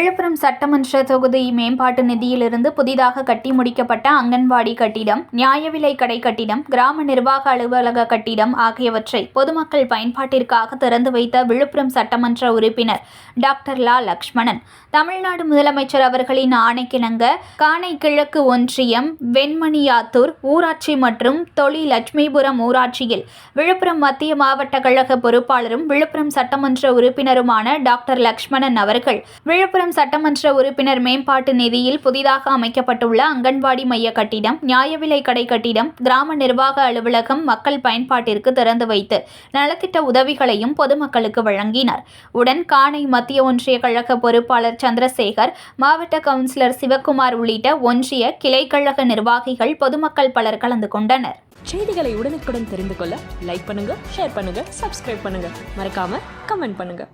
விழுப்புரம் சட்டமன்ற தொகுதி மேம்பாட்டு நிதியிலிருந்து புதிதாக கட்டி முடிக்கப்பட்ட அங்கன்வாடி கட்டிடம் நியாய விலை கடை கட்டிடம் கிராம நிர்வாக அலுவலக கட்டிடம் ஆகியவற்றை பொதுமக்கள் பயன்பாட்டிற்காக திறந்து வைத்த விழுப்புரம் சட்டமன்ற உறுப்பினர் டாக்டர் லா லக்ஷ்மணன். தமிழ்நாடு முதலமைச்சர் அவர்களின் ஆணைக்கிணங்க காணை கிழக்கு ஒன்றியம் வெண்மணியாத்தூர் ஊராட்சி மற்றும் தொழில் லட்சுமிபுரம் ஊராட்சியில் விழுப்புரம் மத்திய மாவட்ட கழக பொறுப்பாளரும் விழுப்புரம் சட்டமன்ற உறுப்பினருமான டாக்டர் லக்ஷ்மணன் அவர்கள் விழுப்புரம் சட்டமன்ற உறுப்பினர் மேம்பாட்டு நிதியில் புதிதாக அமைக்கப்பட்டுள்ள அங்கன்வாடி மைய கட்டிடம் நியாய விலை கடை கட்டிடம் கிராம நிர்வாக அலுவலகம் மக்கள் பயன்பாட்டிற்கு திறந்து வைத்து நலத்திட்ட உதவிகளையும் பொதுமக்களுக்கு வழங்கினார். உடன் காணை மத்திய ஒன்றிய கழக பொறுப்பாளர் சந்திரசேகர் மாவட்ட கவுன்சிலர் சிவக்குமார் உள்ளிட்ட ஒன்றிய கிளைக்கழக நிர்வாகிகள் பொதுமக்கள் பலர் கலந்து கொண்டனர். செய்திகளை உடனுக்குடன் தெரிந்து கொள்ள லைக் பண்ணுங்க ஷேர் பண்ணுங்க சப்ஸ்கிரைப் பண்ணுங்க. மறக்காம கமெண்ட் பண்ணுங்க.